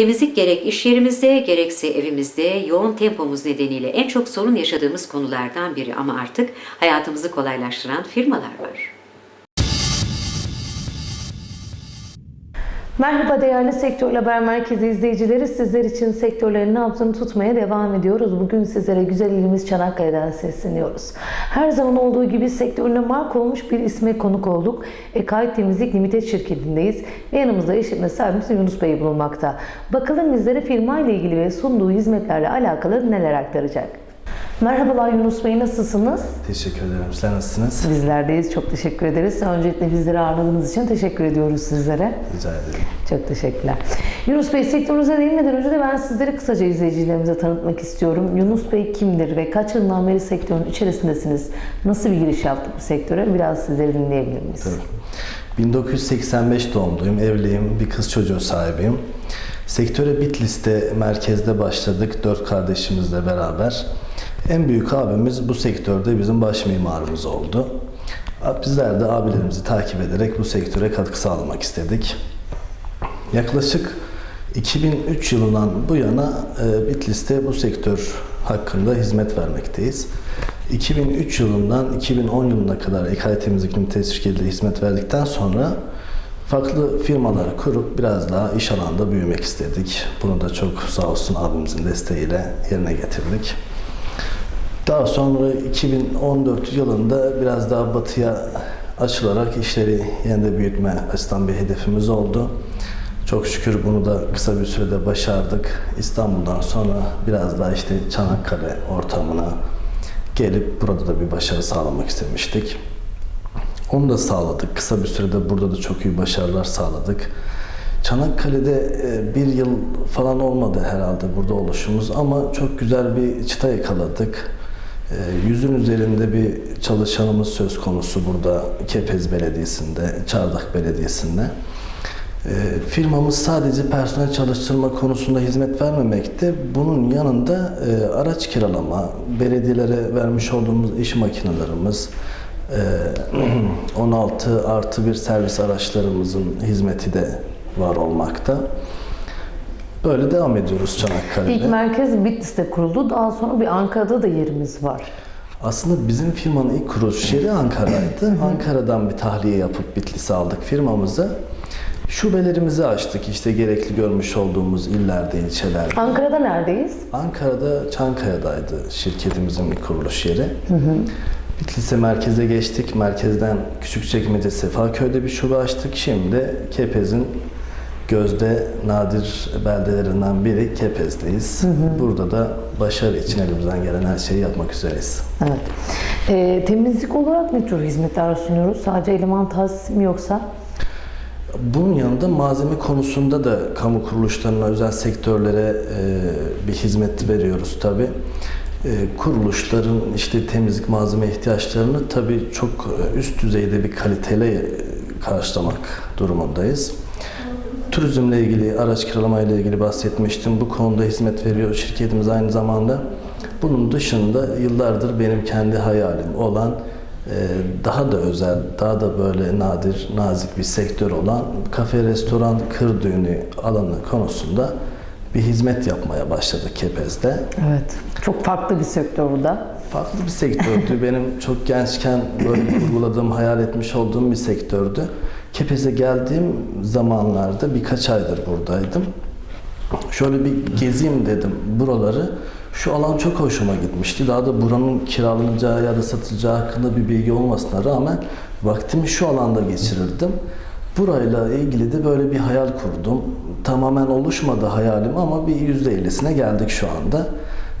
Temizlik gerek iş yerimizde gerekse evimizde yoğun tempomuz nedeniyle en çok sorun yaşadığımız konulardan biri ama artık hayatımızı kolaylaştıran firmalar var. Merhaba değerli Sektör Haber Merkezi izleyicileri. Sizler için sektörlerin nabzını tutmaya devam ediyoruz. Bugün sizlere güzel ilimiz Çanakkale'den sesleniyoruz. Her zaman olduğu gibi sektörüne marka olmuş bir isme konuk olduk. Ekay Temizlik Limited şirketindeyiz. Ve yanımızda işletme sahibimiz Yunus Bey bulunmakta. Bakalım bizlere firma ile ilgili ve sunduğu hizmetlerle alakalı neler aktaracak. Merhabalar Yunus Bey nasılsınız? Teşekkür ederim. Sen nasılsınız? Bizlerdeyiz. Çok teşekkür ederiz. Öncelikle bizleri ağırladığınız için teşekkür ediyoruz sizlere. Rica ederim. Çok teşekkürler. Yunus Bey sektörünüze değinmeden önce de ben sizleri kısaca izleyicilerimize tanıtmak istiyorum. Yunus Bey kimdir ve kaç yıldan beri sektörün içerisindesiniz? Nasıl bir giriş yaptık bu sektöre? Biraz sizleri dinleyebilir miyiz? Tabii. 1985 doğumluyum, evliyim, bir kız çocuğu sahibiyim. Sektöre Bitlis'te merkezde başladık dört kardeşimizle beraber. En büyük abimiz bu sektörde bizim baş mimarımız oldu. Bizler de abilerimizi takip ederek bu sektöre katkı sağlamak istedik. Yaklaşık 2003 yılından bu yana e, Bitlis'te bu sektör hakkında hizmet vermekteyiz. 2003 yılından 2010 yılına kadar Ekay Temizlik Limited şirketiyle hizmet verdikten sonra farklı firmalar kurup biraz daha iş alanında büyümek istedik. Bunu da çok sağ olsun abimizin desteğiyle yerine getirdik. Daha sonra 2014 yılında biraz daha batıya açılarak işleri yeniden büyütme açısından bir hedefimiz oldu. Çok şükür bunu da kısa bir sürede başardık. İstanbul'dan sonra biraz daha işte Çanakkale ortamına gelip burada da bir başarı sağlamak istemiştik. Onu da sağladık. Kısa bir sürede burada da çok iyi başarılar sağladık. Çanakkale'de e, bir yıl falan olmadı herhalde burada oluşumuz ama çok güzel bir çıta yakaladık. E, Yüzün üzerinde bir çalışanımız söz konusu burada Kepez Belediyesi'nde, Çardak Belediyesi'nde. E, Firmamız sadece personel çalıştırma konusunda hizmet vermemekte. Bunun yanında e, araç kiralama, belediyelere vermiş olduğumuz iş makinelerimiz, e, 16 artı bir servis araçlarımızın hizmeti de var olmakta. Böyle devam ediyoruz Çanakkale'de. İlk merkez Bitlis'te kuruldu. Daha sonra bir Ankara'da da yerimiz var. Aslında bizim firmanın ilk kuruluş yeri Ankara'ydı. Ankara'dan bir tahliye yapıp Bitlis'e aldık firmamızı. Şubelerimizi açtık işte gerekli görmüş olduğumuz illerde, ilçelerde. Ankara'da neredeyiz? Ankara'da Çankaya'daydı şirketimizin ilk kuruluş yeri. Bitlis'e merkeze geçtik. Merkezden Küçükçekmece Sefaköy'de bir şube açtık. Şimdi Kepez'in gözde nadir beldelerinden biri Kepez'deyiz. Burada da başarı için elimizden gelen her şeyi yapmak üzereyiz. Evet. Ee, temizlik olarak ne tür hizmetler sunuyoruz? Sadece eleman tahsisi mi yoksa? Bunun yanında malzeme konusunda da kamu kuruluşlarına, özel sektörlere e, bir hizmet veriyoruz tabi. kuruluşların işte temizlik malzeme ihtiyaçlarını tabi çok e, üst düzeyde bir kaliteyle e, karşılamak durumundayız. Turizmle ilgili, araç kiralama ile ilgili bahsetmiştim. Bu konuda hizmet veriyor şirketimiz aynı zamanda. Bunun dışında yıllardır benim kendi hayalim olan e, daha da özel, daha da böyle nadir, nazik bir sektör olan kafe, restoran, kır düğünü alanı konusunda bir hizmet yapmaya başladık Kepez'de. Evet. Çok farklı bir sektör bu da. Farklı bir sektördü. Benim çok gençken böyle kurguladığım, hayal etmiş olduğum bir sektördü. Kepez'e geldiğim zamanlarda birkaç aydır buradaydım. Şöyle bir gezeyim dedim buraları. Şu alan çok hoşuma gitmişti. Daha da buranın kiralanacağı ya da satılacağı hakkında bir bilgi olmasına rağmen vaktimi şu alanda geçirirdim. Burayla ilgili de böyle bir hayal kurdum. Tamamen oluşmadı hayalim ama bir yüzde ellisine geldik şu anda.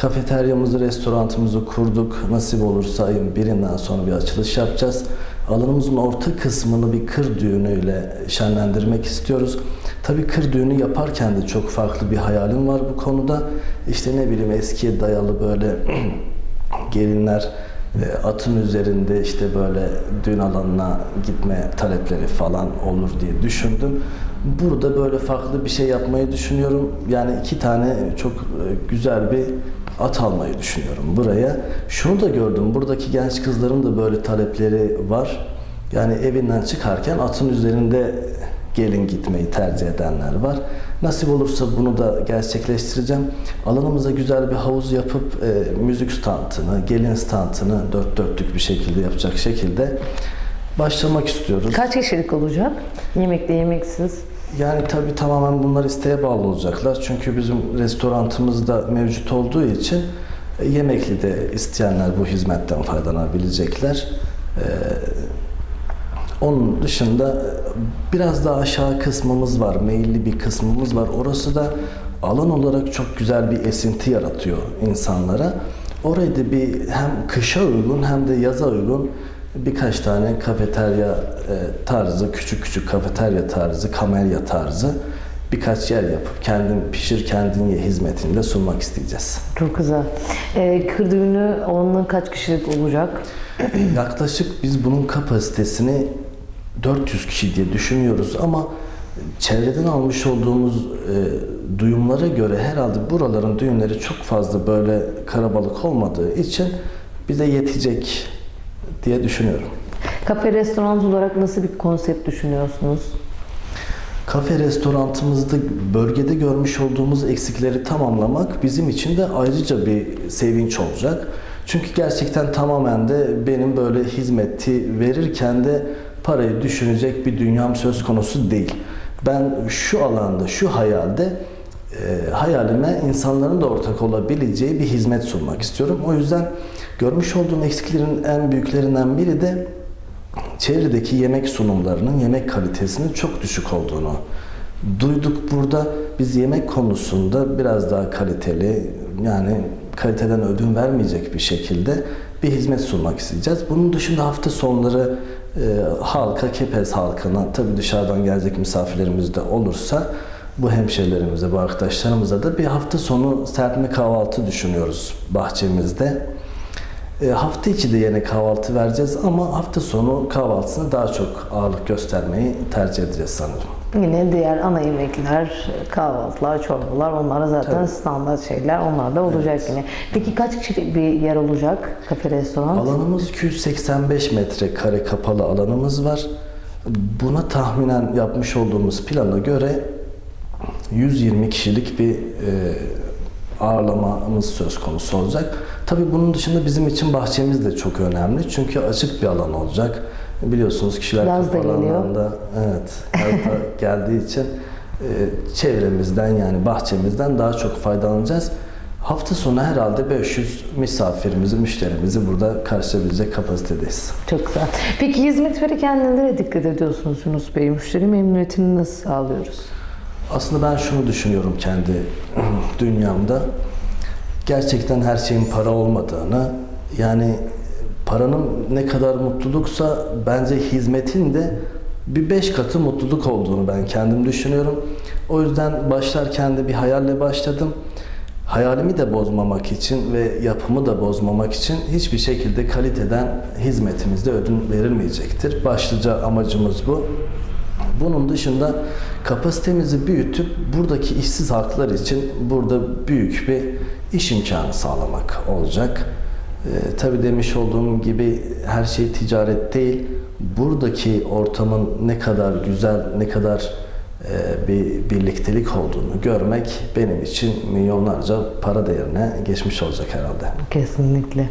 Kafeteryamızı, restoranımızı kurduk. Nasip olursa ayın birinden sonra bir açılış yapacağız. Alanımızın orta kısmını bir kır düğünüyle şenlendirmek istiyoruz. Tabii kır düğünü yaparken de çok farklı bir hayalim var bu konuda. İşte ne bileyim eskiye dayalı böyle gelinler e, atın üzerinde işte böyle düğün alanına gitme talepleri falan olur diye düşündüm. Burada böyle farklı bir şey yapmayı düşünüyorum. Yani iki tane çok e, güzel bir at almayı düşünüyorum buraya. Şunu da gördüm. Buradaki genç kızların da böyle talepleri var. Yani evinden çıkarken atın üzerinde gelin gitmeyi tercih edenler var. Nasip olursa bunu da gerçekleştireceğim. Alanımıza güzel bir havuz yapıp e, müzik standını, gelin standını dört dörtlük bir şekilde yapacak şekilde başlamak istiyoruz. Kaç kişilik olacak? Yemekli, yemeksiz. Yani tabii tamamen bunlar isteğe bağlı olacaklar. Çünkü bizim restorantımız da mevcut olduğu için e, yemekli de isteyenler bu hizmetten faydalanabilecekler. Ee, onun dışında e, biraz daha aşağı kısmımız var, meyilli bir kısmımız var. Orası da alan olarak çok güzel bir esinti yaratıyor insanlara. Orayı da bir hem kışa uygun hem de yaza uygun birkaç tane kafeterya e, tarzı, küçük küçük kafeterya tarzı, kamelya tarzı birkaç yer yapıp kendin pişir kendin ye hizmetini de sunmak isteyeceğiz. Çok güzel. Ee, kır düğünü alanı kaç kişilik olacak? Yaklaşık biz bunun kapasitesini 400 kişi diye düşünüyoruz ama çevreden almış olduğumuz e, duyumlara göre herhalde buraların düğünleri çok fazla böyle karabalık olmadığı için bize yetecek diye düşünüyorum. Kafe, restoran olarak nasıl bir konsept düşünüyorsunuz? Kafe restorantımızda bölgede görmüş olduğumuz eksikleri tamamlamak bizim için de ayrıca bir sevinç olacak. Çünkü gerçekten tamamen de benim böyle hizmeti verirken de parayı düşünecek bir dünyam söz konusu değil. Ben şu alanda, şu hayalde e, hayalime insanların da ortak olabileceği bir hizmet sunmak istiyorum. O yüzden görmüş olduğum eksiklerin en büyüklerinden biri de çevredeki yemek sunumlarının yemek kalitesinin çok düşük olduğunu duyduk burada. Biz yemek konusunda biraz daha kaliteli yani kaliteden ödün vermeyecek bir şekilde bir hizmet sunmak isteyeceğiz. Bunun dışında hafta sonları e, halka, Kepez halkına tabii dışarıdan gelecek misafirlerimiz de olursa bu hemşehrilerimize, bu arkadaşlarımıza da bir hafta sonu serpme kahvaltı düşünüyoruz bahçemizde. E, hafta içi de yine kahvaltı vereceğiz ama hafta sonu kahvaltısına daha çok ağırlık göstermeyi tercih edeceğiz sanırım. Yine diğer ana yemekler, kahvaltılar, çorbalar onlar zaten Tabii. standart şeyler. Onlar da olacak yine. Peki kaç kişilik bir yer olacak kafe restoran? Alanımız 285 metrekare kapalı alanımız var. Buna tahminen yapmış olduğumuz plana göre 120 kişilik bir e, ağırlamamız söz konusu olacak. Tabii bunun dışında bizim için bahçemiz de çok önemli. Çünkü açık bir alan olacak. Biliyorsunuz kişiler Yaz da geliyor. evet, yaz da geldiği için e, çevremizden yani bahçemizden daha çok faydalanacağız. Hafta sonu herhalde 500 misafirimizi, müşterimizi burada karşılayabilecek kapasitedeyiz. Çok güzel. Peki hizmet verirken nelere dikkat ediyorsunuz Yunus Bey? Müşteri memnuniyetini nasıl sağlıyoruz? Aslında ben şunu düşünüyorum kendi dünyamda. Gerçekten her şeyin para olmadığını, yani paranın ne kadar mutluluksa bence hizmetin de bir beş katı mutluluk olduğunu ben kendim düşünüyorum. O yüzden başlarken de bir hayalle başladım. Hayalimi de bozmamak için ve yapımı da bozmamak için hiçbir şekilde kaliteden hizmetimizde ödün verilmeyecektir. Başlıca amacımız bu. Bunun dışında kapasitemizi büyütüp buradaki işsiz halklar için burada büyük bir iş imkanı sağlamak olacak. Ee, tabii demiş olduğum gibi her şey ticaret değil. Buradaki ortamın ne kadar güzel, ne kadar e, bir birliktelik olduğunu görmek benim için milyonlarca para değerine geçmiş olacak herhalde. Kesinlikle.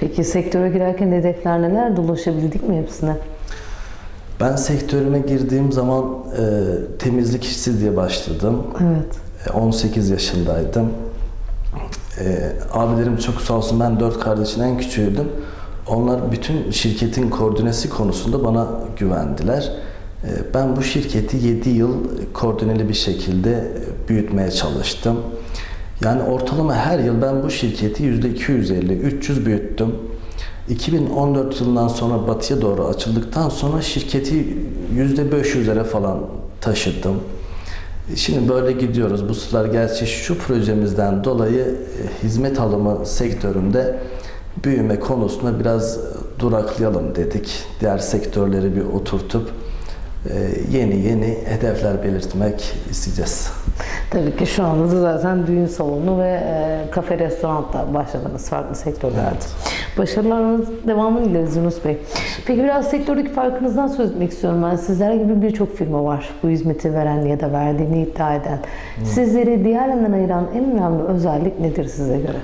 Peki sektöre girerken hedefler neler? Ulaşabildik mi hepsine? Ben sektörüme girdiğim zaman e, temizlik işçisi diye başladım. Evet. E, 18 yaşındaydım. E, abilerim çok sağ olsun ben dört kardeşin en küçüğüydüm. Onlar bütün şirketin koordinesi konusunda bana güvendiler. E, ben bu şirketi 7 yıl koordineli bir şekilde büyütmeye çalıştım. Yani ortalama her yıl ben bu şirketi %250-300 büyüttüm. 2014 yılından sonra batıya doğru açıldıktan sonra şirketi %500'lere falan taşıdım. Şimdi böyle gidiyoruz. Bu sıralar gerçi şu projemizden dolayı e, hizmet alımı sektöründe büyüme konusunda biraz duraklayalım dedik. Diğer sektörleri bir oturtup e, yeni yeni hedefler belirtmek isteyeceğiz. Tabii ki şu anda da zaten düğün salonu ve e, kafe, restoranla başladınız farklı sektörlerde. Evet. Başarılarınız devamını dileriz Yunus Bey. Peki biraz sektördeki farkınızdan söz etmek istiyorum ben. Sizler gibi birçok firma var bu hizmeti veren ya da verdiğini iddia eden. Sizleri diğerlerinden ayıran en önemli özellik nedir size göre?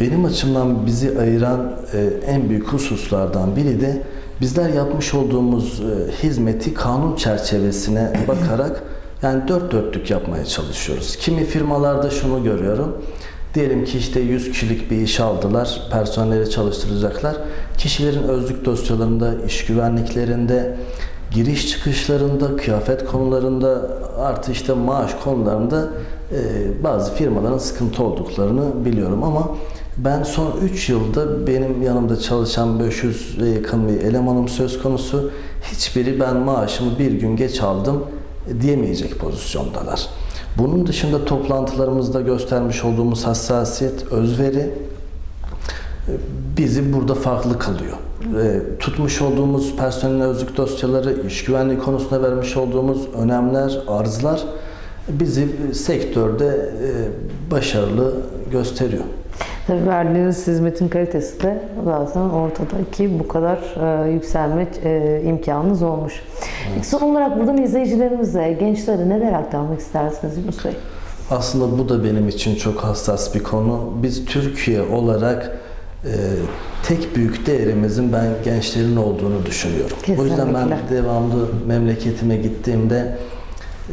Benim açımdan bizi ayıran e, en büyük hususlardan biri de bizler yapmış olduğumuz e, hizmeti kanun çerçevesine bakarak yani dört dörtlük yapmaya çalışıyoruz. Kimi firmalarda şunu görüyorum. Diyelim ki işte 100 kişilik bir iş aldılar, personeli çalıştıracaklar. Kişilerin özlük dosyalarında, iş güvenliklerinde, giriş çıkışlarında, kıyafet konularında, artı işte maaş konularında e, bazı firmaların sıkıntı olduklarını biliyorum ama ben son 3 yılda benim yanımda çalışan 500'e yakın bir elemanım söz konusu. Hiçbiri ben maaşımı bir gün geç aldım diyemeyecek pozisyondalar. Bunun dışında toplantılarımızda göstermiş olduğumuz hassasiyet, özveri bizi burada farklı kılıyor. E, tutmuş olduğumuz personel özlük dosyaları, iş güvenliği konusunda vermiş olduğumuz önemler, arzlar bizi sektörde e, başarılı gösteriyor. Tabii verdiğiniz hizmetin kalitesi de zaten ortada ki bu kadar e, yükselme e, imkanınız olmuş. Peki son olarak buradan izleyicilerimize, gençlere neler aktarmak istersiniz Yunus Bey? Aslında bu da benim için çok hassas bir konu. Biz Türkiye olarak e, tek büyük değerimizin ben gençlerin olduğunu düşünüyorum. O yüzden ben Kesinlikle. devamlı memleketime gittiğimde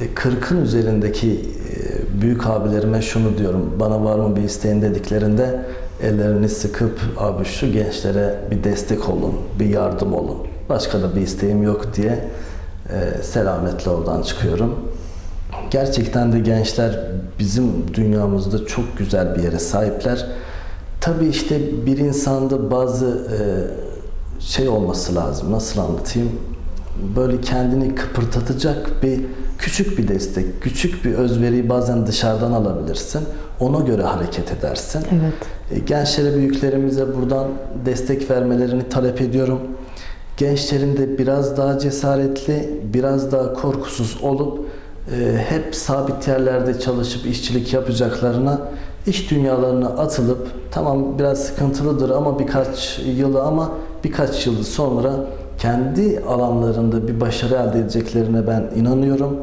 e, 40'ın üzerindeki e, büyük abilerime şunu diyorum. Bana var mı bir isteğin dediklerinde ellerini sıkıp abi şu gençlere bir destek olun, bir yardım olun. Başka da bir isteğim yok diye e, selametle oradan çıkıyorum. Gerçekten de gençler bizim dünyamızda çok güzel bir yere sahipler. Tabii işte bir insanda bazı e, şey olması lazım. Nasıl anlatayım? Böyle kendini kıpırdatacak bir küçük bir destek, küçük bir özveriyi bazen dışarıdan alabilirsin. Ona göre hareket edersin. Evet. E, Gençlere, büyüklerimize buradan destek vermelerini talep ediyorum. Gençlerin de biraz daha cesaretli, biraz daha korkusuz olup e, hep sabit yerlerde çalışıp işçilik yapacaklarına iş dünyalarına atılıp tamam biraz sıkıntılıdır ama birkaç yılı ama birkaç yıl sonra kendi alanlarında bir başarı elde edeceklerine ben inanıyorum.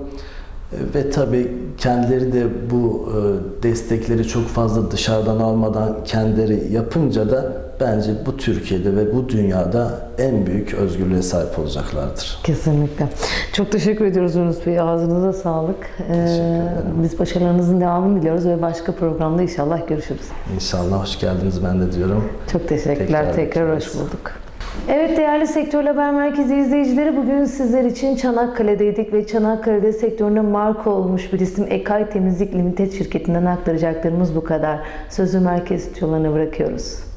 E, Ve tabii kendileri de bu e, destekleri çok fazla dışarıdan almadan kendileri yapınca da bence bu Türkiye'de ve bu dünyada en büyük özgürlüğe sahip olacaklardır. Kesinlikle. Çok teşekkür ediyoruz Yunus Bey. Ağzınıza sağlık. Ee, biz başarılarınızın devamını diliyoruz ve başka programda inşallah görüşürüz. İnşallah hoş geldiniz ben de diyorum. Çok teşekkürler. Tekrar Tekrar, hoş bulduk. Evet değerli Sektör Haber Merkezi izleyicileri bugün sizler için Çanakkale'deydik ve Çanakkale'de sektörüne marka olmuş bir isim Ekay Temizlik Limited şirketinden aktaracaklarımız bu kadar. Sözü merkez stüdyolarına bırakıyoruz.